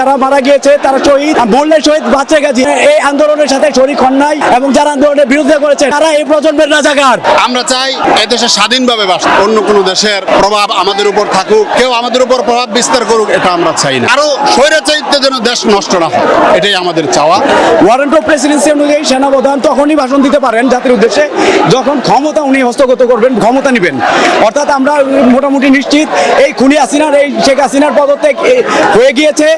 যারা মারা গিয়েছে তারা শহীদ। বললে শহীদ বাঁচে গেছে। এই আন্দোলনের সাথে হন নাই এবং যারা আন্দোলনের বিরুদ্ধে করেছে তারা এই প্রজন্মের রাজাকার। আমরা চাই এদেশে স্বাধীনভাবে বাস অন্য কোনো দেশের প্রভাব আমাদের উপর থাকুক। কেউ আমাদের উপর প্রভাব বিস্তার করুক এটা আমরা চাই না। আরও স্বৈরাচারিত্বে যেন দেশ নষ্ট না হয় এটাই আমাদের চাওয়া। ওয়ারেন্ট অফ প্রেসিডেন্সি অনুযায়ী সেনাপ্রধান তখনই ভাষণ দিতে পারেন জাতির উদ্দেশ্যে যখন ক্ষমতা উনি হস্তগত করবেন ক্ষমতা নেবেন। অর্থাৎ আমরা মোটামুটি নিশ্চিত এই খুনি হাসিনার এই শেখ হাসিনার পদত্যাগ হয়ে গিয়েছে।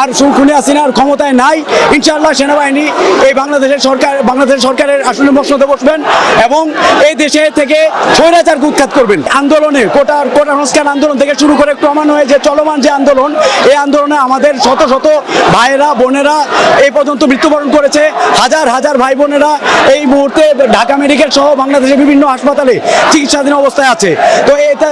আর খুনি হাসিনার ক্ষমতায় নাই। ইনশাআল্লাহ সেনাবাহিনী এই বাংলাদেশের সরকার বাংলাদেশের সরকারের আসলে মসনদে বসবেন এবং এই দেশে থেকে স্বৈরাচার উৎখাত করবেন। আন্দোলনে কোটার কোটা সংস্কার আন্দোলন থেকে শুরু করে ক্রমান্বয়ে যে চলমান যে আন্দোলন, এই আন্দোলনে আমাদের শত শত ভাইয়েরা, বোনেরা এই পর্যন্ত মৃত্যুবরণ করেছে। হাজার হাজার ভাই বোনেরা এই মুহূর্তে ঢাকা মেডিকেল সহ বাংলাদেশের বিভিন্ন হাসপাতালে চিকিৎসাধীন অবস্থায় আছে। তো এটা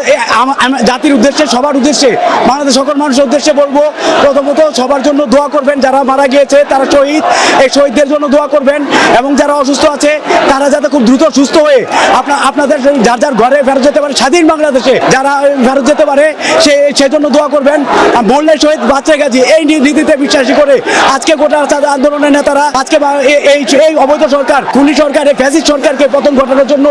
জাতির উদ্দেশ্যে, সবার উদ্দেশ্যে বাংলাদেশ সকল মানুষের উদ্দেশ্যে বলব, প্রথমত সবার জন্য দোয়া করবেন। যারা মারা গিয়েছে, তারা শহীদ। এই শহীদদের জন্য দোয়া করবেন এবং যারা অসুস্থ আছে, তারা যাতে খুব দ্রুত সুস্থ হয়ে আপনার আপনাদের যার যার ঘরে ফেরত যেতে পারে, স্বাধীন বাংলাদেশে যারা ফেরত যেতে পারে, সে, সেজন্য দোয়া করবেন। বললে শহীদ বাচ্চা গেছে, এই নীতিতে বিশ্বাসী করে আজকে গোটা আন্দোলনের নেতারা আজকে এই এই অবৈধ সরকার, খুনি সরকার, এই ফ্যাসিস্ট সরকারকে পতন ঘটানোর জন্য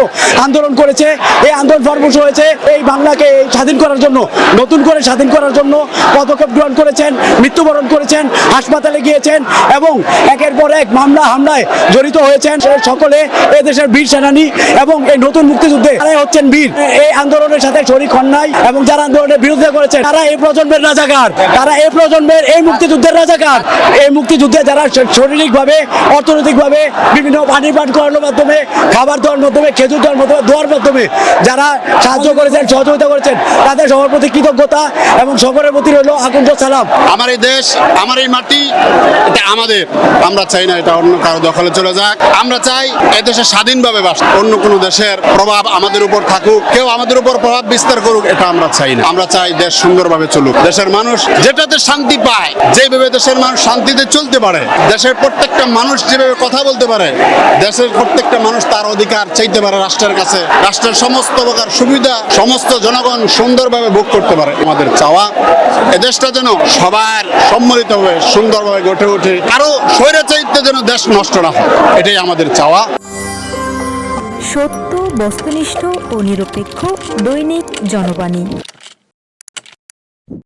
আন্দোলন করেছে। এই আন্দোলন ফরমুশ হয়েছে। এই বাংলাকে স্বাধীন করার জন্য, নতুন করে স্বাধীন করার জন্য পদক্ষেপ গ্রহণ করেছেন। মৃত্যুবরণ করেছেন, হাসপাতালে গিয়েছেন এবং একের পর এক মামলা হামলায় জড়িত হয়েছেন। সকলে এ দেশের বীর সেনানী এবং এই নতুন মুক্তিযুদ্ধে তারাই হচ্ছেন বীর। এই আন্দোলনের সাথে শরিক হন নাই এবং যারা আন্দোলনের বিরুদ্ধে করেছেন, তারা এই প্রজন্মের রাজাকার। তারা এই প্রজন্মের এই মুক্তিযুদ্ধের রাজাকার। এই মুক্তিযুদ্ধে যারা শারীরিকভাবে, অর্থনৈতিকভাবে বিভিন্ন পানি পান করানোর মাধ্যমে, খাবার দেওয়ার মাধ্যমে, খেজুর দেওয়ার মাধ্যমে দেওয়ার মাধ্যমে যারা সাহায্য করেছেন, সহযোগিতা করেছেন, তাদের সবার প্রতি কৃতজ্ঞতা এবং সকলের প্রতি রইল আকুণ্ঠ সালাম। আমার এই দেশ আমার এই মাটি, এটা আমাদের। আমরা চাই না এটা অন্য কারও দখলে চলে যাক। আমরা চাই এদেশে স্বাধীনভাবে বাস, অন্য কোনো দেশের প্রভাব আমাদের উপর থাকুক, কেউ আমাদের উপর প্রভাব বিস্তার করুক, এটা আমরা চাই না। আমরা চাই দেশ সুন্দরভাবে চলুক। দেশের মানুষ যেটাতে শান্তি পায়, যেভাবে দেশের মানুষ শান্তিতে চলতে পারে, দেশের প্রত্যেকটা মানুষ যেভাবে কথা বলতে পারে, দেশের প্রত্যেকটা মানুষ তার অধিকার চাইতে পারে রাষ্ট্রের কাছে। রাষ্ট্রের সমস্ত প্রকার সুবিধা, সমস্ত জনগণ সুন্দরভাবে ভোগ করতে পারে। আমাদের চাওয়া এদেশটা যেন সবার সম্মিলিতভাবে সুন্দরভাবে গঠে ওঠে। আরও স্বৈরাচারিত্বে যেন দেশ নষ্ট না হয়, এটাই আমাদের চাওয়া। সত্য, বস্তুনিষ্ঠ ও নিরপেক্ষ দৈনিক জনবাণী।